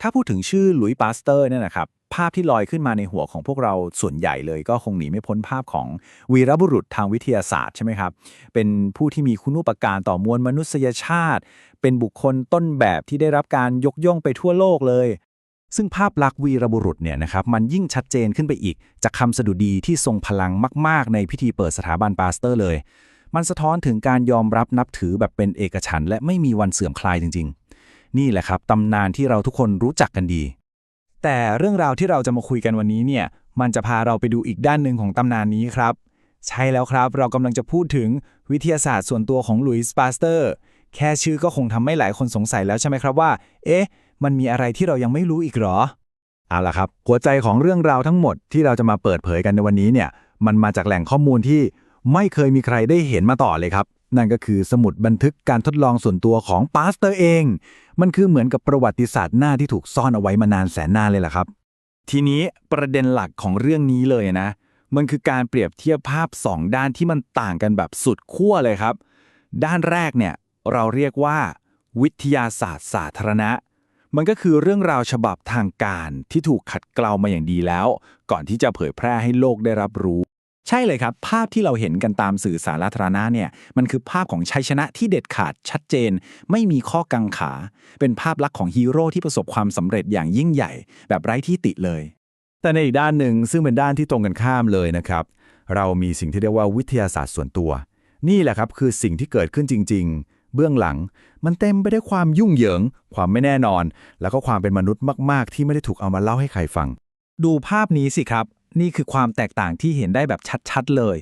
ถ้าพูดถึงชื่อหลุยส์ปาสเตอร์เนี่ยนะครับภาพที่ลอยขึ้นมาในหัวของพวกเราส่วนใหญ่เลยก็คงหนีไม่พ้นภาพของวีรบุรุษทางวิทยาศาสตร์ใช่ไหมครับ เป็นผู้ที่มีคุณูปการต่อมวลมนุษยชาติ เป็นบุคคลต้นแบบที่ได้รับการยกย่องไปทั่วโลกเลย ซึ่งภาพลักษณ์วีรบุรุษเนี่ยนะครับมันยิ่งชัดเจนขึ้นไปอีก จากคำสดุดีที่ทรงพลังมาก ๆ ในพิธีเปิดสถาบันปาสเตอร์เลย มันสะท้อนถึงการยอมรับนับถือแบบเป็นเอกฉันและไม่มีวันเสื่อมคลายจริง ๆ นี่แหละครับตำนานที่เราทุกคนรู้จักกันดี แต่เรื่องราวที่เราจะมาคุยกันวันนี้เนี่ยมันจะพาเราไปดูอีกด้านหนึ่งของตำนานนี้ครับ ใช่แล้วครับเรากำลังจะพูดถึงวิทยาศาสตร์ส่วนตัวของหลุยส์ปาสเตอร์แค่ชื่อก็คงทำให้หลายคนสงสัยแล้วใช่ไหมครับว่า เอ๊ะ มันมีอะไรที่เรายังไม่รู้อีกหรอ เอาล่ะครับ หัวใจของเรื่องราวทั้งหมดที่เราจะมาเปิดเผยกันในวันนี้เนี่ย มันมาจากแหล่งข้อมูลที่ไม่เคยมีใครได้เห็นมาต่อเลยครับ นั่นก็คือสมุดบันทึกการทดลองส่วนตัวของปาสเตอร์เอง มันคือเหมือนกับประวัติศาสตร์หน้าที่ถูกซ่อนเอาไว้มานานแสนนานเลยล่ะครับ ทีนี้ประเด็นหลักของเรื่องนี้เลยนะ มันคือการเปรียบเทียบภาพ 2 ด้านที่มันต่างกันแบบสุดขั้วเลยครับ ด้านแรกเนี่ยเราเรียกว่า วิทยาศาสตร์สาธารณะ มันก็คือเรื่องราวฉบับทางการที่ถูกขัดเกลามาอย่างดีแล้ว ก่อนที่จะเผยแพร่ให้โลกได้รับรู้ ใช่เลยครับ ภาพที่เราเห็นกันตามสื่อสาธารณะเนี่ยมันคือภาพของชัยชนะที่เด็ดขาดชัดเจน ไม่มีข้อกังขา เป็นภาพลักษณ์ของฮีโร่ที่ประสบความสำเร็จอย่างยิ่งใหญ่ แบบไร้ที่ติเลย แต่ในอีกด้านหนึ่งซึ่งเป็นด้านที่ตรงกันข้ามเลยนะครับ เรามีสิ่งที่เรียกว่าวิทยาศาสตร์ส่วนตัว นี่แหละครับคือสิ่งที่เกิดขึ้นจริง ๆ เบื้องหลัง มันเต็มไปด้วยความยุ่งเหยิง ความไม่แน่นอน แล้วก็ความเป็นมนุษย์มาก ๆ ที่ไม่ได้ถูกเอามาเล่าให้ใครฟัง ดูภาพนี้สิครับ นี่คือความแตกต่างที่เห็นได้แบบชัดๆเลย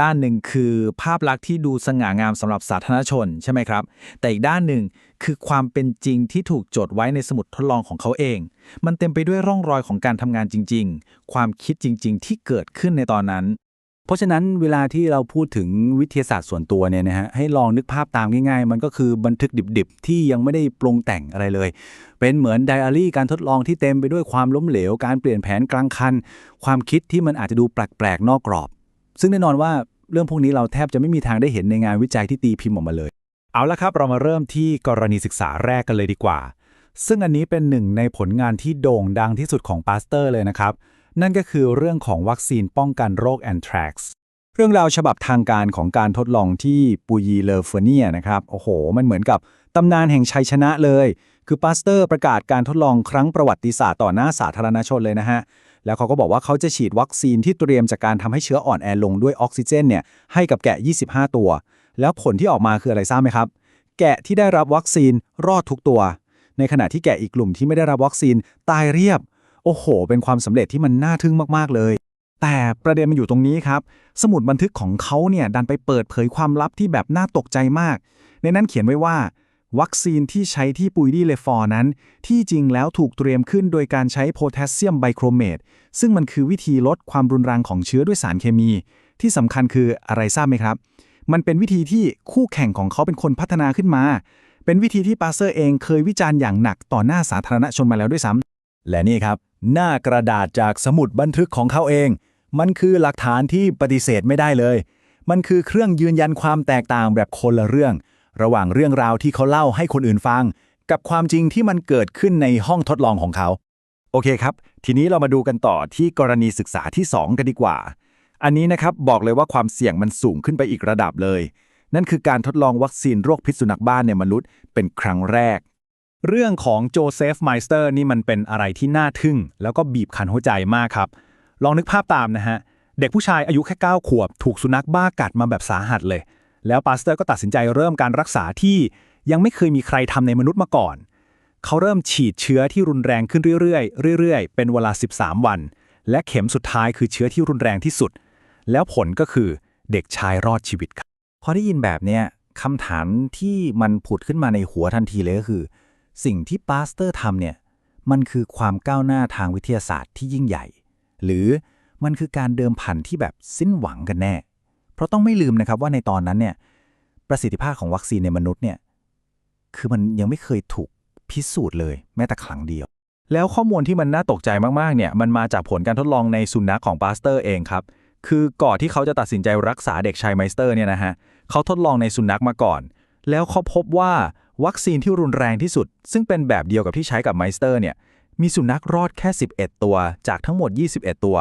ด้านหนึ่งคือภาพลักษณ์ที่ดูสง่างามสำหรับสาธารณชนใช่ไหมครับ แต่อีกด้านหนึ่งคือความเป็นจริงที่ถูกจดไว้ในสมุดทดลองของเขาเอง มันเต็มไปด้วยร่องรอยของการทำงานจริง ๆ ความคิดจริง ๆ ที่เกิดขึ้นในตอนนั้น เพราะฉะนั้นเวลาที่เราพูดถึงวิทยาศาสตร์ส่วนตัวเนี่ยนะฮะให้ลองนึกภาพตามง่ายๆ มันก็คือบันทึกดิบๆ ที่ยังไม่ได้ปรุงแต่งอะไรเลย เป็นเหมือนไดอารี่การทดลองที่เต็มไปด้วยความล้มเหลว การเปลี่ยนแผนกลางคัน ความคิดที่มันอาจจะดูแปลกๆ นอกกรอบ ซึ่งแน่นอนว่าเรื่องพวกนี้เราแทบจะไม่มีทางได้เห็นในงานวิจัยที่ตีพิมพ์ออกมาเลย เอาละครับเรามาเริ่มที่กรณีศึกษาแรกกันเลยดีกว่า ซึ่งอันนี้เป็นหนึ่งในผลงานที่โด่งดังที่สุดของปาสเตอร์เลยนะครับ นั่นก็คือเรื่องของวัคซีนป้องกันโรคแอนทรักซ์เรื่องราวฉบับทางการของการทดลองที่ปูยีเลอเฟเนียนะครับ โอ้โห มันเหมือนกับตำนานแห่งชัยชนะเลย คือปาสเตอร์ประกาศการทดลองครั้งประวัติศาสตร์ต่อหน้าสาธารณชนเลยนะฮะ แล้วเขาก็บอกว่าเขาจะฉีดวัคซีนที่เตรียมจากการทำให้เชื้ออ่อนแอลงด้วยออกซิเจนเนี่ยให้กับแกะ 25 ตัว แล้วผลที่ออกมาคืออะไรทราบไหมครับ แกะที่ได้รับวัคซีนรอดทุกตัว ในขณะที่แกะอีกกลุ่มที่ไม่ได้รับวัคซีนตายเรียบ โอ้โห เป็นความสำเร็จที่มันน่าทึ่งมากๆเลย แต่ประเด็นมันอยู่ตรงนี้ครับ สมุดบันทึกของเขาเนี่ยดันไปเปิดเผยความลับที่แบบน่าตกใจมาก ในนั้นเขียนไว้ว่า วัคซีนที่ใช้ที่ปุยดีเลฟอร์นั้น ที่จริงแล้วถูกเตรียมขึ้นโดยการใช้โพแทสเซียมไบโครเมตซึ่งมันคือวิธีลดความรุนแรงของเชื้อด้วยสารเคมี ที่สำคัญคืออะไรทราบไหมครับ มันเป็นวิธีที่คู่แข่งของเขาเป็นคนพัฒนาขึ้นมา เป็นวิธีที่ปาเซอร์เองเคยวิจารณ์อย่างหนักต่อหน้าสาธารณชนมาแล้วด้วยซ้ำและนี่ครับ หน้ากระดาษจากสมุดบันทึกของเขาเอง มันคือหลักฐานที่ปฏิเสธไม่ได้เลย มันคือเครื่องยืนยันความแตกต่างแบบคนละเรื่อง ระหว่างเรื่องราวที่เขาเล่าให้คนอื่นฟัง กับความจริงที่มันเกิดขึ้นในห้องทดลองของเขา โอเคครับ ทีนี้เรามาดูกันต่อที่กรณีศึกษาที่ 2 กันดีกว่า อันนี้นะครับบอกเลยว่าความเสี่ยงมันสูงขึ้นไปอีกระดับเลย นั่นคือการทดลองวัคซีนโรคพิษสุนัขบ้านในมนุษย์เป็นครั้งแรก เรื่องของโจเซฟไมสเตอร์นี่มันเป็นอะไรที่น่าทึ่ง แล้วก็บีบคั้นหัวใจมากครับ ลองนึกภาพตามนะฮะ เด็กผู้ชายอายุแค่ 9 ขวบ ถูกสุนัขบ้ากัดมาแบบสาหัสเลย แล้วปาสเตอร์ก็ตัดสินใจเริ่มการรักษาที่ยังไม่เคยมีใครทำในมนุษย์มาก่อน เขาเริ่มฉีดเชื้อที่รุนแรงขึ้นเรื่อยๆเรื่อยๆ เป็นเวลา 13 วัน และเข็มสุดท้ายคือเชื้อที่รุนแรงที่สุด แล้วผลก็คือเด็กชายรอดชีวิตครับพอได้ยินแบบเนี้ยคำถามที่มันผุดขึ้นมาในหัวทันทีเลยก็คือ สิ่งที่ปาสเตอร์ทำเนี่ย มันคือความก้าวหน้าทางวิทยาศาสตร์ที่ยิ่งใหญ่ หรือมันคือการเดิมพันที่แบบสิ้นหวังกันแน่ เพราะต้องไม่ลืมนะครับว่าในตอนนั้นเนี่ย ประสิทธิภาพของวัคซีนในมนุษย์เนี่ย คือมันยังไม่เคยถูกพิสูจน์เลยแม้แต่ครั้งเดียว แล้วข้อมูลที่มันน่าตกใจมากๆ เนี่ย มันมาจากผลการทดลองในสุนัขของปาสเตอร์เองครับ คือก่อนที่เขาจะตัดสินใจรักษาเด็กชายไมสเตอร์เนี่ยนะฮะ เขาทดลองในสุนัขมาก่อน แล้วเขาพบว่า วัคซีนที่รุนแรงที่สุด ซึ่งเป็นแบบเดียวกับที่ใช้กับไมสเตอร์เนี่ยมีสุนัขรอดแค่ 11 ตัว จากทั้งหมด 21 ตัว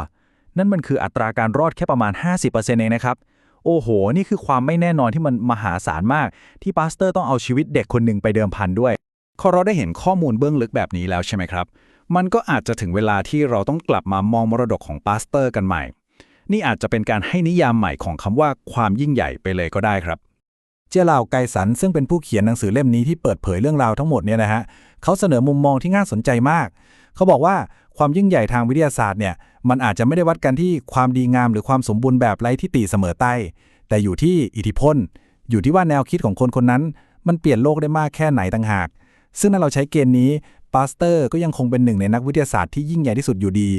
นั่นมันคืออัตราการรอดแค่ประมาณ 50%เองนะครับ โอ้โห นี่คือความไม่แน่นอนที่มันมหาศาลมาก ที่ปาสเตอร์ต้องเอาชีวิตเด็กคนหนึ่งไปเดิมพันด้วยพอเราได้เห็นข้อมูลเบื้องลึกแบบนี้แล้วใช่ไหมครับ มันก็อาจจะถึงเวลาที่เราต้องกลับมามองมรดกของปาสเตอร์กันใหม่ นี่อาจจะเป็นการให้นิยามใหม่ของคำว่าความยิ่งใหญ่ไปเลยก็ได้ครับ เจ้าเหล่าไกสันซึ่งเป็นผู้เขียนหนังสือเล่มนี้ที่เปิดเผยเรื่องราวทั้งหมดเนี่ยนะฮะเขาเสนอมุมมองที่น่าสนใจมาก เขาบอกว่าความยิ่งใหญ่ทางวิทยาศาสตร์เนี่ยมันอาจจะไม่ได้วัดกันที่ความดีงามหรือความสมบูรณ์แบบไร้ที่ติเสมอใต้แต่อยู่ที่อิทธิพล อยู่ที่ว่าแนวคิดของคนคนนั้น มันเปลี่ยนโลกได้มากแค่ไหนต่างหาก ซึ่งถ้าเราใช้เกณฑ์นี้ปาสเตอร์ก็ยังคงเป็นหนึ่งในนักวิทยาศาสตร์ที่ยิ่งใหญ่ที่สุดอยู่ดี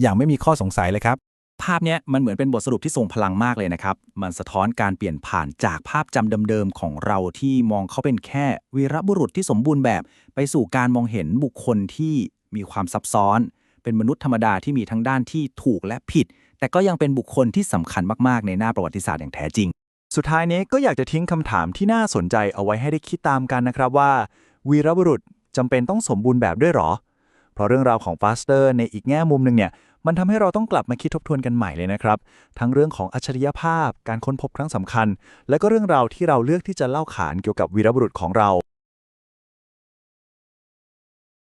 อย่างไม่มีข้อสงสัยเลยครับ ภาพเนี้ยมันเหมือนเป็นบทสรุปที่ทรงพลังมากเลยนะครับ มันสะท้อนการเปลี่ยนผ่านจากภาพจำเดิมๆของเราที่มองเขาเป็นแค่วีรบุรุษที่สมบูรณ์แบบ ไปสู่การมองเห็นบุคคลที่มีความซับซ้อน เป็นมนุษย์ธรรมดาที่มีทั้งด้านที่ถูกและผิด แต่ก็ยังเป็นบุคคลที่สำคัญมากๆ ในหน้าประวัติศาสตร์อย่างแท้จริง สุดท้ายนี้ก็อยากจะทิ้งคำถามที่น่าสนใจเอาไว้ให้ได้คิดตามกันนะครับว่า วีรบุรุษจำเป็นต้องสมบูรณ์แบบด้วยหรอ เพราะเรื่องราวของฟาสเตอร์ในอีกแง่มุมหนึ่งเนี่ย มันทำให้เราต้องกลับมาคิดทบทวนกันใหม่เลยนะครับ ทั้งเรื่องของอัจฉริยภาพ การค้นพบครั้งสำคัญ และก็เรื่องราวที่เราเลือกที่จะเล่าขานเกี่ยวกับวีรบุรุษของเรา